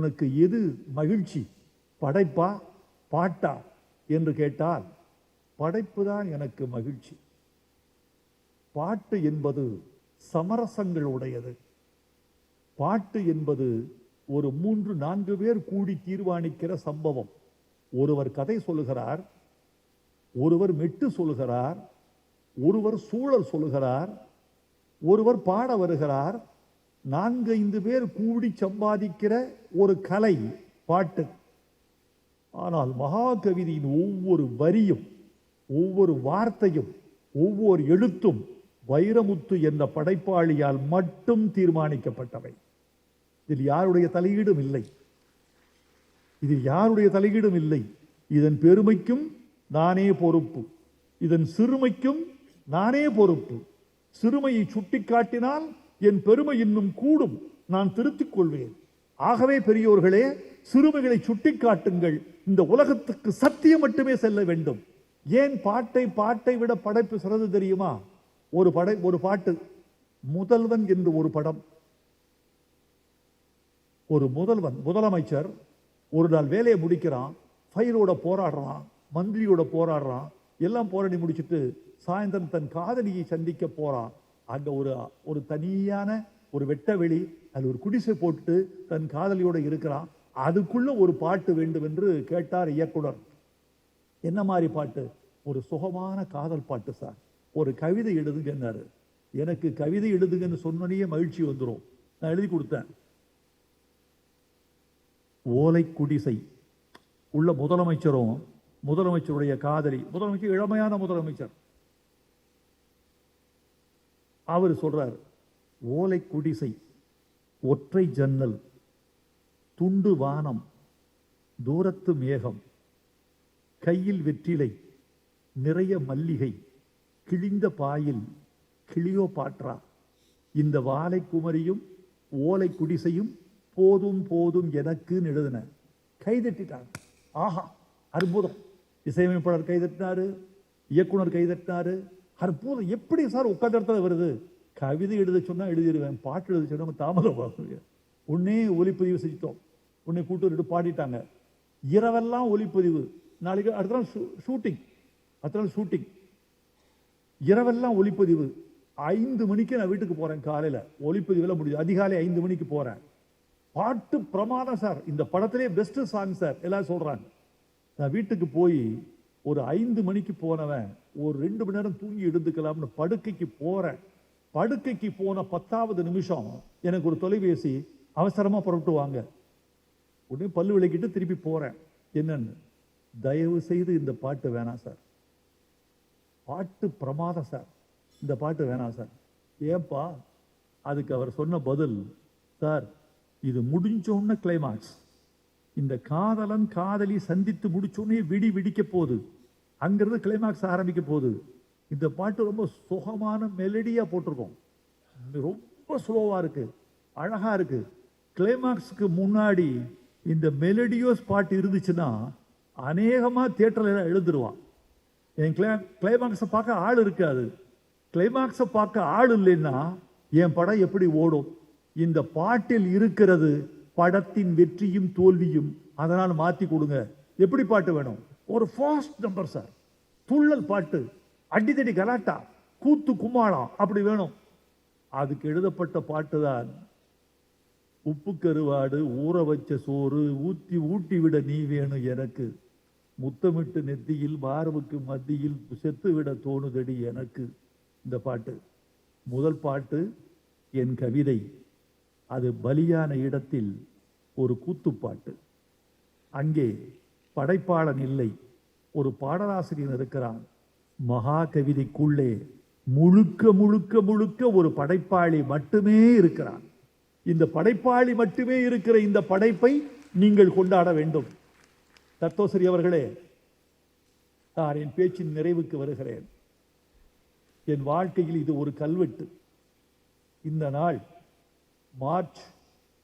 உனக்கு எது மகிழ்ச்சி? படைப்பா பாட்டா? என்று கேட்டால் படைப்பு தான் எனக்கு மகிழ்ச்சி. பாட்டு என்பது சமரசங்கள் உடையது பாட்டு என்பது ஒரு மூன்று நான்கு பேர் கூடி தீர்மானிக்கிற சம்பவம். ஒருவர் கதை சொல்லுகிறார் ஒருவர் மெட்டு சொல்லுகிறார் ஒருவர் சூழல் சொல்லுகிறார் ஒருவர் பாட வருகிறார் நான்கு ஐந்து பேர் கூடி சம்பாதிக்கிற ஒரு கலை பாட்டு. ஆனால் மகாகவிதையின் ஒவ்வொரு வரியும் ஒவ்வொரு வார்த்தையும் ஒவ்வொரு எழுத்தும் வைரமுத்து என்ற படைப்பாளியால் மட்டும் தீர்மானிக்கப்பட்டவை. இதில் யாருடைய தலையீடும் இல்லை. இதில் யாருடைய தலையீடும் இல்லை. இதன் பெருமைக்கும் நானே பொறுப்பு. இதன் சிறுமைக்கும் நானே பொறுப்பு. சிறுமையை சுட்டிக்காட்டினால் என் பெருமை இன்னும் கூடும் நான் திருத்திக் கொள்வேன். ஆகவே பெரியோர்களே சிறுமைகளை சுட்டிக்காட்டுங்கள். இந்த உலகத்துக்கு சத்தியம் மட்டுமே செல்ல வேண்டும். ஏன் பாட்டை பாட்டை விட படைப்பு சிறந்து தெரியுமா? ஒரு படை ஒரு பாட்டு. முதல்வன் என்று ஒரு படம். ஒரு முதல்வன் முதலமைச்சர் ஒரு நாள் வேலையை முடிக்கிறான் ஃபைலோட போராடுறான் மந்திரியோட போராடுறான் எல்லாம் போராடி முடிச்சிட்டு சாயந்தரம் தன் காதலியை சந்திக்க போறான். அங்கே ஒரு ஒரு தனியான ஒரு வெட்ட வெளி அதில் ஒரு குடிசை போட்டு தன் காதலியோடு இருக்கிறான். அதுக்குள்ள ஒரு பாட்டு வேண்டும் என்று கேட்டார் இயக்குனர். என்ன மாதிரி பாட்டு? ஒரு சுகமான காதல் பாட்டு சார். ஒரு கவிதை எழுதுங்கன்னாரு. எனக்கு கவிதை எழுதுங்கன்னு சொன்னோடனே மகிழ்ச்சி வந்துடும் நான் எழுதி கொடுத்தேன். ஓலை குடிசை. உள்ள முதலமைச்சரும் முதலமைச்சருடைய காதலி முதலமைச்சர் இளமையான முதலமைச்சர். அவர் சொல்றார் ஓலை குடிசை ஒற்றை ஜன்னல் துண்டு வானம் தூரத்து மேகம் கையில் வெற்றிலை நிறைய மல்லிகை கிழிந்த பாயில் கிளியோ பாற்றா இந்த வாலை குமரியும் ஓலை குடிசையும் போதும் போதும் எனக்குன்னு எழுதின. கைதட்டிட்டாங்க. ஆஹா அற்புதம். இசையமைப்பாளர் கைதட்டினாரு இயக்குனர் கைதட்டினாரு அற்புதம். எப்படி சார் உட்காந்து இடத்துல வருது? கவிதை எழுத சொன்னால் எழுதிடுவேன் பாட்டு எழுத சொன்னால் தாமதம் ஆகுது. உடனே ஒலிப்பதிவு செஞ்சிட்டோம். உன்னை கூட்டு வந்துட்டு பாடிட்டாங்க. இரவெல்லாம் ஒலிப்பதிவு. நாளைக்கு அடுத்த நாள் ஷூட்டிங். அடுத்த நாள் ஷூட்டிங். இரவெல்லாம் ஒளிப்பதிவு ஐந்து மணிக்கு நான் வீட்டுக்கு போகிறேன் காலையில். ஒலிப்பதிவில் முடியுது அதிகாலை ஐந்து மணிக்கு போகிறேன் பாட்டு பிரமாதம் சார். இந்த படத்திலே பெஸ்ட்டு சாங் சார். எல்லாம் சொல்கிறாங்க நான் வீட்டுக்கு போய் ஒரு ஐந்து மணிக்கு போனவன் ஒரு ரெண்டு மணி நேரம் தூங்கி எடுத்துக்கலாம்னு படுக்கைக்கு போகிறேன் படுக்கைக்கு போன பத்தாவது நிமிஷம் எனக்கு ஒரு தொலைபேசி அவசரமாக புறப்பட்டு வாங்க. உடனே பல்லு விளக்கிட்டு திருப்பி போகிறேன் என்னன்னு? தயவு செய்து இந்த பாட்டு வேணாம் சார். பாட்டு பிரமாதம் சார். இந்த பாட்டு வேணாம் சார். ஏப்பா அதுக்கு அவர் சொன்ன பதில் சார் இது முடிஞ்சோன்ன கிளைமாக்ஸ் இந்த காதலன் காதலி சந்தித்து முடிச்சோடனே விடி வெடிக்க போகுது. அங்கிருந்து கிளைமாக்ஸ் ஆரம்பிக்க போகுது. இந்த பாட்டு ரொம்ப சுகமான மெலடியாக போட்டிருக்கோம். ரொம்ப ஸ்லோவாக இருக்குது அழகாக இருக்குது கிளைமேக்ஸுக்கு முன்னாடி இந்த மெலடியோஸ் பாட்டு இருந்துச்சுன்னா அநேகமாக தேட்டரில் எழுந்துருவான். என் கிளை கிளைமாக்ஸை பார்க்க ஆள் இருக்காது. கிளைமேக்ஸை பார்க்க ஆள் இல்லைன்னா என் படம் எப்படி ஓடும்? இந்த பாட்டில் இருக்கிறது படத்தின் வெற்றியும் தோல்வியும் அதனால் மாற்றி கொடுங்க. எப்படி பாட்டு வேணும்? ஒரு ஃபாஸ்ட் நம்பர் சார் துள்ளல் பாட்டு. அடித்தடி கலாட்டா. கூத்து கும்மாளம் அப்படி வேணும். அதுக்கு எழுதப்பட்ட பாட்டு தான் உப்பு கருவாடு ஊற வச்ச சோறு ஊத்தி ஊட்டி விட நீ வேணும் எனக்கு. முத்தமிட்டு நெத்தியில் மார்புக்கு மத்தியில் செத்து விட தோணுதடி எனக்கு. இந்த பாட்டு. முதல் பாட்டு என் கவிதை. அது பலியான இடத்தில் ஒரு கூத்துப்பாட்டு. அங்கே படைப்பாளன் இல்லை. ஒரு பாடலாசிரியன் இருக்கிறான். மகா கவிதைக்குள்ளே முழுக்க முழுக்க முழுக்க ஒரு படைப்பாளி மட்டுமே இருக்கிறான். இந்த படைப்பாளி மட்டுமே இருக்கிற இந்த படைப்பை நீங்கள் கொண்டாட வேண்டும். தத்தோசரி அவர்களே நான் என் பேச்சின் நிறைவுக்கு வருகிறேன். என் வாழ்க்கையில் இது ஒரு கல்வெட்டு. இந்த நாள் மார்ச்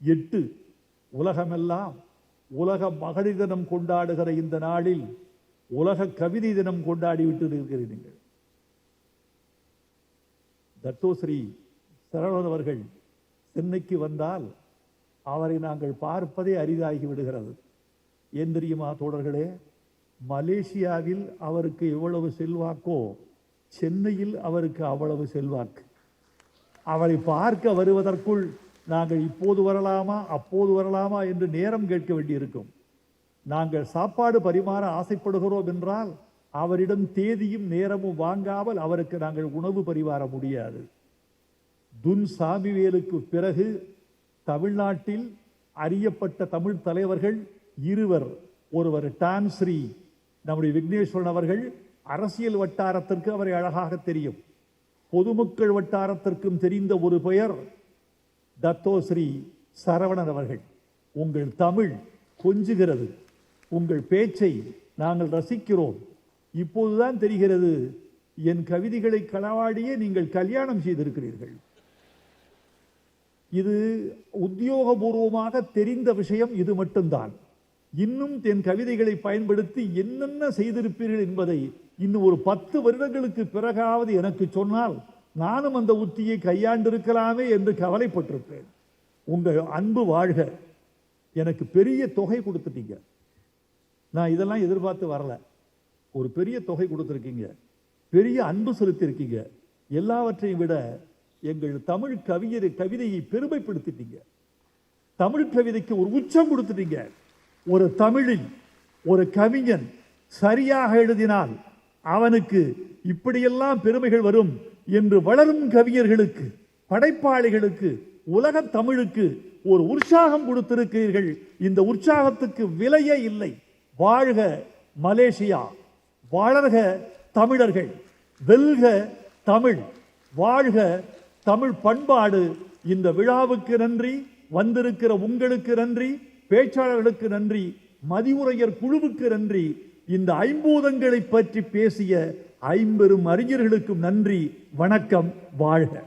எட்டு உலகமெல்லாம் உலக மகளிர் தினம் கொண்டாடுகிற இந்த நாளில் உலக கவிதை தினம் கொண்டாடி விட்டு இருக்கிறீர்கள் தத்தோஸ்ரீ சரவணன் அவர்கள் சென்னைக்கு வந்தால் அவரை நாங்கள் பார்ப்பதே அரிதாகி விடுகிறது. ஏன் தெரியுமா தோழர்களே? மலேசியாவில் அவருக்கு எவ்வளவு செல்வாக்கோ சென்னையில் அவருக்கு அவ்வளவு செல்வாக்கு. அவரை பார்க்க வருவதற்குள் நாங்கள் இப்போது வரலாமா அப்போது வரலாமா என்று நேரம் கேட்க வேண்டியிருக்கும். நாங்கள் சாப்பாடு பரிமாற ஆசைப்படுகிறோம் என்றால் அவரிடம் தேதியும் நேரமும் வாங்காமல் அவருக்கு நாங்கள் உணவு பரிமாற முடியாது. துன் சாமிவேலுக்கு பிறகு தமிழ்நாட்டில் அறியப்பட்ட தமிழ் தலைவர்கள் இருவர். ஒருவர் டான்ஸ்ரீ நம்முடைய விக்னேஸ்வரன் அவர்கள் அரசியல் வட்டாரத்திற்கு அவரை அழகாக தெரியும். பொதுமக்கள் வட்டாரத்திற்கும் தெரிந்த ஒரு பெயர் தத்தோஸ்ரீ சரவணன் அவர்கள் உங்கள் தமிழ் கொஞ்சுகிறது உங்கள் பேச்சை நாங்கள் ரசிக்கிறோம். இப்போதுதான் தெரிகிறது என் கவிதைகளை களவாடியே நீங்கள் கல்யாணம் செய்திருக்கிறீர்கள். இது உத்தியோகபூர்வமாக தெரிந்த விஷயம் இது மட்டும்தான். இன்னும் என் கவிதைகளை பயன்படுத்தி என்னென்ன செய்திருப்பீர்கள் என்பதை இன்னும் ஒரு பத்து வருடங்களுக்கு பிறகாவது எனக்கு சொன்னால் நானும் அந்த உத்தியை கையாண்டிருக்கலாமே என்று கவலைப்பட்டிருப்பேன். உங்கள் அன்பு வாழ்க. எனக்கு பெரிய தொகை கொடுத்துட்டீங்க. நான் இதெல்லாம் எதிர்பார்த்து வரல. ஒரு பெரிய தொகை கொடுத்துருக்கீங்க. பெரிய அன்பு செலுத்தியிருக்கீங்க எல்லாவற்றையும் விட எங்கள் தமிழ் கவிஞர் கவிதையை பெருமைப்படுத்திட்டீங்க. தமிழ் கவிதைக்கு ஒரு உச்சம் கொடுத்துட்டீங்க. ஒரு தமிழில் ஒரு கவிஞன் சரியாக எழுதினால் அவனுக்கு இப்படியெல்லாம் பெருமைகள் வரும். என்று வளரும் கவிஞர்களுக்கு படைப்பாளிகளுக்கு உலக தமிழுக்கு ஒரு உற்சாகம் கொடுத்திருக்கிறீர்கள். இந்த உற்சாகத்துக்கு விலையே இல்லை. வாழ்க மலேசியா வளர்க தமிழர்கள் வெல்க தமிழ் வாழ்க தமிழ் பண்பாடு. இந்த விழாவுக்கு நன்றி வந்திருக்கிற உங்களுக்கு நன்றி பேச்சாளர்களுக்கு நன்றி மதிவுரையர் குழுவுக்கு நன்றி. இந்த ஐம்பூதங்களை பற்றி பேசிய ஐம்பெரும் அறிஞர்களுக்கும் நன்றி வணக்கம் வாழ்க.